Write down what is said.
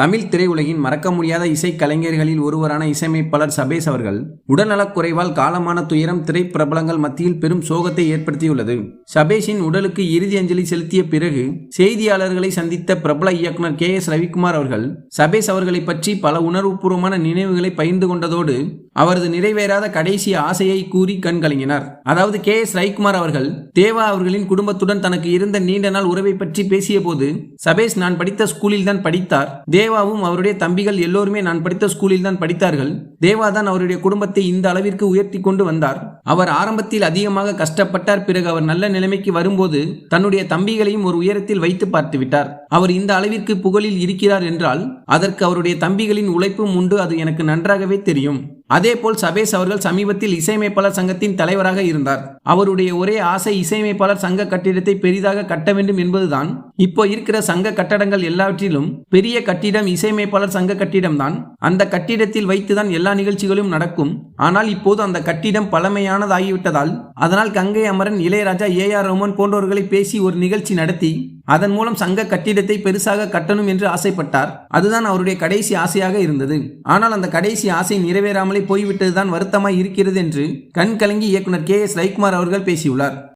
தமிழ் திரையுலகின் மறக்க முடியாத இசை கலைஞர்களில் ஒருவரான இசையமைப்பாளர் சபேஷ் அவர்கள் உடல்நலக் குறைவால் காலமான துயரம் திரைப்பிரபலங்கள் மத்தியில் பெரும் சோகத்தை ஏற்படுத்தியுள்ளது. சபேஷின் உடலுக்கு இறுதி அஞ்சலி செலுத்திய பிறகு செய்தியாளர்களை சந்தித்த பிரபல இயக்குனர் கே எஸ் ரவிக்குமார் அவர்கள் சபேஷ் அவர்களை பற்றி பல உணர்வுபூர்வமான நினைவுகளை பகிர்ந்து கொண்டதோடு அவரது நிறைவேறாத கடைசி ஆசையை கூறி கண்கலங்கினார் அதாவது கே. எஸ். ரவிக்குமார் அவர்கள் தேவா அவர்களின் குடும்பத்துடன் தனக்கு இருந்த நீண்ட நாள் உறவை பற்றி பேசிய போது சபேஷ் நான் படித்த ஸ்கூலில் தான் படித்தார். தேவாவும் அவருடைய தம்பிகள் எல்லோருமே நான் படித்த ஸ்கூலில் தான் படித்தார்கள். தேவாதான் அவருடைய குடும்பத்தை இந்த அளவிற்கு உயர்த்தி கொண்டு வந்தார். அவர் ஆரம்பத்தில் அதிகமாக கஷ்டப்பட்டார் பிறகு அவர் நல்ல நிலைமைக்கு வரும்போது தன்னுடைய தம்பிகளையும் ஒரு உயரத்தில் வைத்து பார்த்து விட்டார். அவர் இந்த அளவிற்கு புகழில் இருக்கிறார் என்றால் அதற்கு அவருடைய தம்பிகளின் உழைப்பும் உண்டு அது எனக்கு நன்றாகவே தெரியும். அதேபோல் சபேஷ் அவர்கள் சமீபத்தில் இசையமைப்பாளர் சங்கத்தின் தலைவராக இருந்தார். அவருடைய ஒரே ஆசை இசையமைப்பாளர் சங்க கட்டிடத்தை பெரிதாக கட்ட வேண்டும் என்பதுதான். இப்போ இருக்கிற சங்க கட்டடங்கள் எல்லாவற்றிலும் பெரிய கட்டிடம் இசையமைப்பாளர் சங்க கட்டிடம்தான். அந்த கட்டிடத்தில் வைத்துதான் எல்லா எல்லா நிகழ்ச்சிகளும் நடக்கும். ஆனால் இப்போது அந்த கட்டிடம் பழமையானதாகிவிட்டதால் அதனால் கங்கை அமரன் இளையராஜா ஏ ஆர் ரோமன் போன்றவர்களை பேசி ஒரு நிகழ்ச்சி நடத்தி அதன் மூலம் சங்க கட்டிடத்தை பெருசாக கட்டணும் என்று ஆசைப்பட்டார். அதுதான் அவருடைய கடைசி ஆசையாக இருந்தது. ஆனால் அந்த கடைசி ஆசை நிறைவேறாமலே போய்விட்டதுதான் வருத்தமாய் இருக்கிறது என்று கண் கலங்கி இயக்குனர் கே எஸ் ரவிக்குமார் அவர்கள் பேசியுள்ளார்.